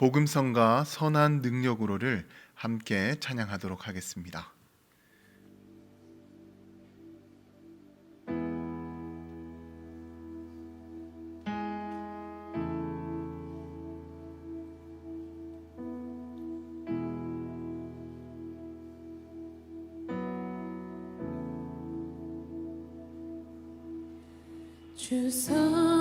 복음성과 선한 능력으로를 함께 찬양하도록 하겠습니다. 주선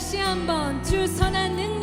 다시 한번 주 선한 능력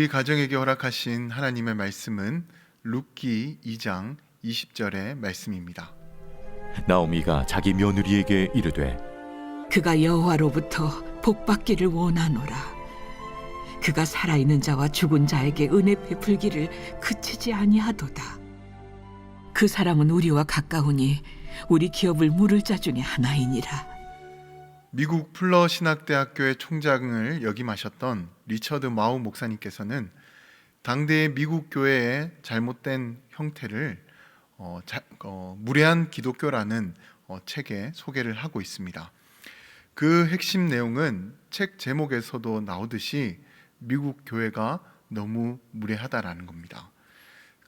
우리 가정에게 허락하신 하나님의 말씀은 룻기 2장 20절의 말씀입니다. 나오미가 자기 며느리에게 이르되 그가 여호와로부터 복 받기를 원하노라. 그가 살아 있는 자와 죽은 자에게 은혜 베풀기를 그치지 아니하도다. 그 사람은 우리와 가까우니 우리 기업을 물을 자 중에 하나이니라. 미국 플러 신학대학교의 총장을 역임하셨던 리처드 마우 목사님께서는 당대의 미국 교회의 잘못된 형태를 어, 자, 어, 무례한 기독교라는 어, 책에 소개를 하고 있습니다. 그 핵심 내용은 책 제목에서도 나오듯이 미국 교회가 너무 무례하다라는 겁니다.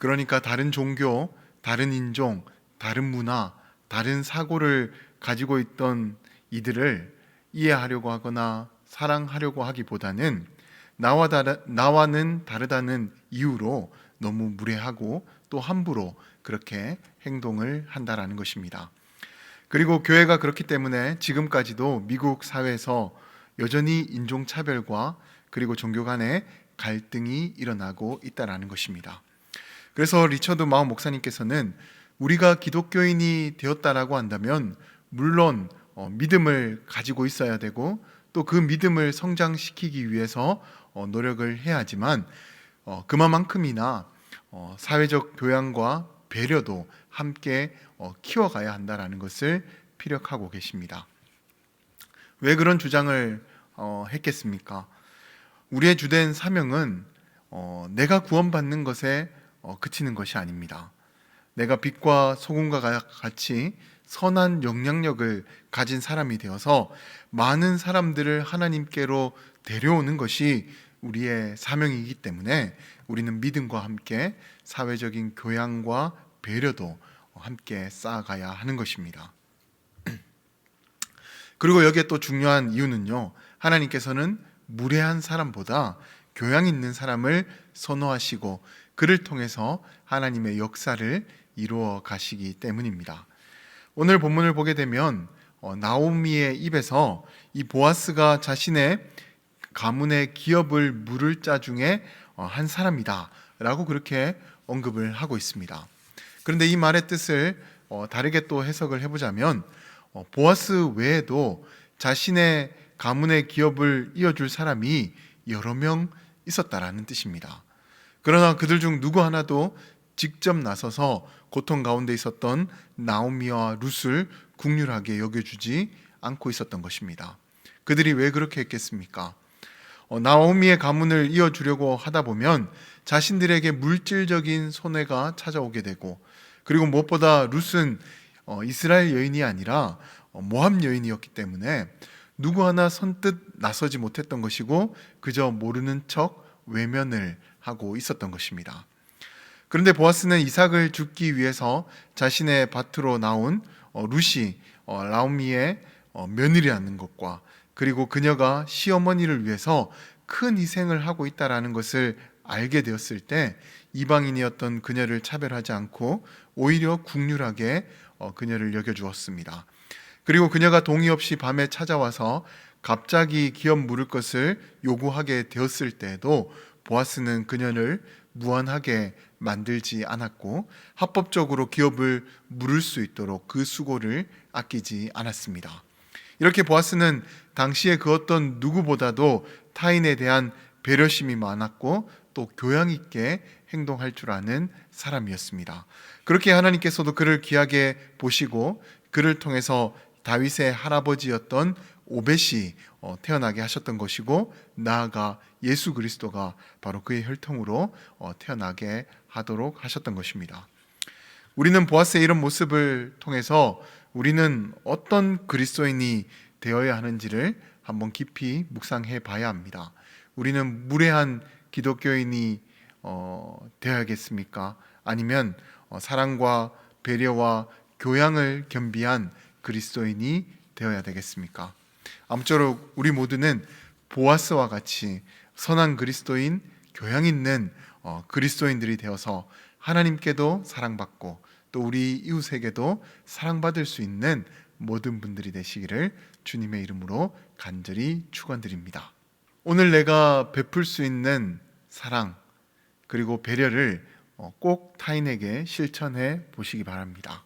그러니까 다른 종교, 다른 인종, 다른 문화, 다른 사고를 가지고 있던 이들을 이해하려고 하거나 사랑하려고 하기보다는 나와 다르, 나와는 다르다는 이유로 너무 무례하고 또 함부로 그렇게 행동을 한다라는 것입니다. 그리고 교회가 그렇기 때문에 지금까지도 미국 사회에서 여전히 인종 차별과 그리고 종교 간의 갈등이 일어나고 있다라는 것입니다. 그래서 리처드 마우 목사님께서는 우리가 기독교인이 되었다라고 한다면 물론 어, 믿음을 가지고 있어야 되고 또 그 믿음을 성장시키기 위해서 어, 노력을 해야 하지만 어, 그만큼이나 어, 사회적 교양과 배려도 함께 어, 키워가야 한다라는 것을 피력하고 계십니다. 왜 그런 주장을 어, 했겠습니까? 우리의 주된 사명은 어, 내가 구원받는 것에 어, 그치는 것이 아닙니다. 내가 빛과 소금과 가- 같이 선한 영향력을 가진 사람이 되어서 많은 사람들을 하나님께로 데려오는 것이 우리의 사명이기 때문에 우리는 믿음과 함께 사회적인 교양과 배려도 함께 쌓아가야 하는 것입니다. 그리고 여기에 또 중요한 이유는요. 하나님께서는 무례한 사람보다 교양 있는 사람을 선호하시고 그를 통해서 하나님의 역사를 이루어 가시기 때문입니다. 오늘 본문을 보게 되면 어, 나오미의 입에서 이 보아스가 자신의 가문의 기업을 물을 자 중에 어, 한 사람이다라고 그렇게 언급을 하고 있습니다. 그런데 이 말의 뜻을 어, 다르게 또 해석을 해보자면 어, 보아스 외에도 자신의 가문의 기업을 이어줄 사람이 여러 명 있었다라는 뜻입니다. 그러나 그들 중 누구 하나도 직접 나서서 고통 가운데 있었던 나오미와 룻을 국률하게 여겨주지 않고 있었던 것입니다. 그들이 왜 그렇게 했겠습니까? 어, 나오미의 가문을 이어주려고 하다 보면 자신들에게 물질적인 손해가 찾아오게 되고 그리고 무엇보다 룻은 어, 이스라엘 여인이 아니라 어, 모함 여인이었기 때문에 누구 하나 선뜻 나서지 못했던 것이고 그저 모르는 척 외면을 하고 있었던 것입니다. 그런데 보아스는 이삭을 죽기 위해서 자신의 밭으로 나온 어, 룻이 어, 라오미의 어, 며느리라는 것과 그리고 그녀가 시어머니를 위해서 큰 희생을 하고 있다라는 것을 알게 되었을 때 이방인이었던 그녀를 차별하지 않고 오히려 국률하게 어, 그녀를 여겨 주었습니다. 그리고 그녀가 동의 없이 밤에 찾아와서 갑자기 기업 물을 것을 요구하게 되었을 때에도 보아스는 그녀를 무한하게 만들지 않았고 합법적으로 기업을 물을 수 있도록 그 수고를 아끼지 않았습니다. 이렇게 보아스는 당시에 그 어떤 누구보다도 타인에 대한 배려심이 많았고 또 교양 있게 행동할 줄 아는 사람이었습니다. 그렇게 하나님께서도 그를 귀하게 보시고 그를 통해서 다윗의 할아버지였던 오벳이 어, 태어나게 하셨던 것이고 나아가 예수 그리스도가 바로 그의 혈통으로 어, 태어나게 하도록 하셨던 것입니다. 우리는 보아스의 이런 모습을 통해서 우리는 어떤 그리스도인이 되어야 하는지를 한번 깊이 묵상해 봐야 합니다. 우리는 무례한 기독교인이 어, 되어야겠습니까? 아니면 어, 사랑과 배려와 교양을 겸비한 그리스도인이 되어야 되겠습니까? 아무쪼록 우리 모두는 보아스와 같이 선한 그리스도인, 교양 있는 어, 그리스도인들이 되어서 하나님께도 사랑받고 또 우리 이웃에게도 사랑받을 수 있는 모든 분들이 되시기를 주님의 이름으로 간절히 축원드립니다. 오늘 내가 베풀 수 있는 사랑 그리고 배려를 어, 꼭 타인에게 실천해 보시기 바랍니다.